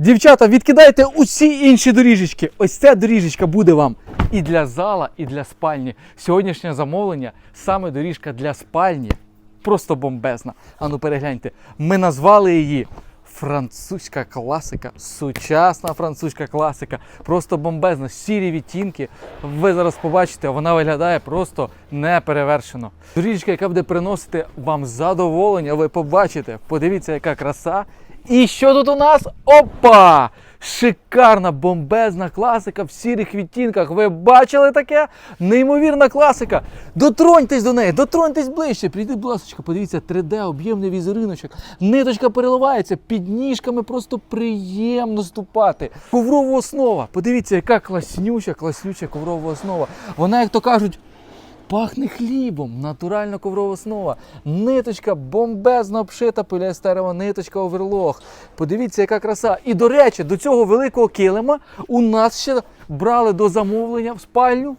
Дівчата, відкидайте усі інші доріжечки. Ось ця доріжечка буде вам і для зала, і для спальні. Сьогоднішнє замовлення саме доріжка для спальні. Просто бомбезна. Ану, перегляньте. Ми назвали її французька класика, сучасна французька класика. Просто бомбезна. Сірі відтінки. Ви зараз побачите, вона виглядає просто неперевершено. Доріжка, яка буде приносити вам задоволення, ви побачите. Подивіться, яка краса. І що тут у нас? Опа! Шикарна бомбезна класика в сірих відтінках. Ви бачили таке? Неймовірна класика. Дотроньтесь до неї, дотроньтесь ближче. Прийдіть, будь ласка, подивіться, 3D, об'ємний візериночок. Ниточка переливається, під ніжками просто приємно ступати. Коврова основа. Подивіться, яка класнюча, класнюча коврова основа. Вона, як то кажуть, Пахне хлібом, натуральна коврова основа. Ниточка бомбезно обшита поліестерова ниточка оверлог. Подивіться, яка краса. І до речі, до цього великого килима у нас ще брали до замовлення в спальню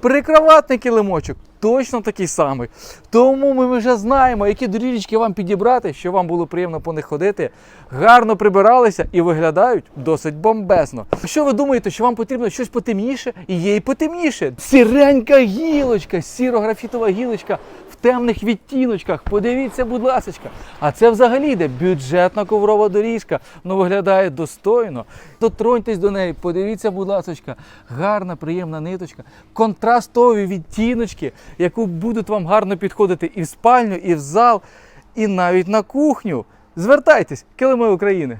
прикроватний килимочок. Точно такий самий. Тому ми вже знаємо, які доріжечки вам підібрати, що вам було приємно по них ходити, гарно прибиралися і виглядають досить бомбезно. Якщо ви думаєте, що вам потрібно щось потемніше, і є і потемніше. Сіренька гілочка, сірографітова гілочка темних відтіночках. Подивіться, будь ласочка. А це взагалі йде бюджетна коврова доріжка. Ну виглядає достойно. Дотроньтесь до неї, подивіться, будь ласочка. Гарна, приємна ниточка, контрастові відтіночки, яку будуть вам гарно підходити і в спальню, і в зал, і навіть на кухню. Звертайтесь, килими України.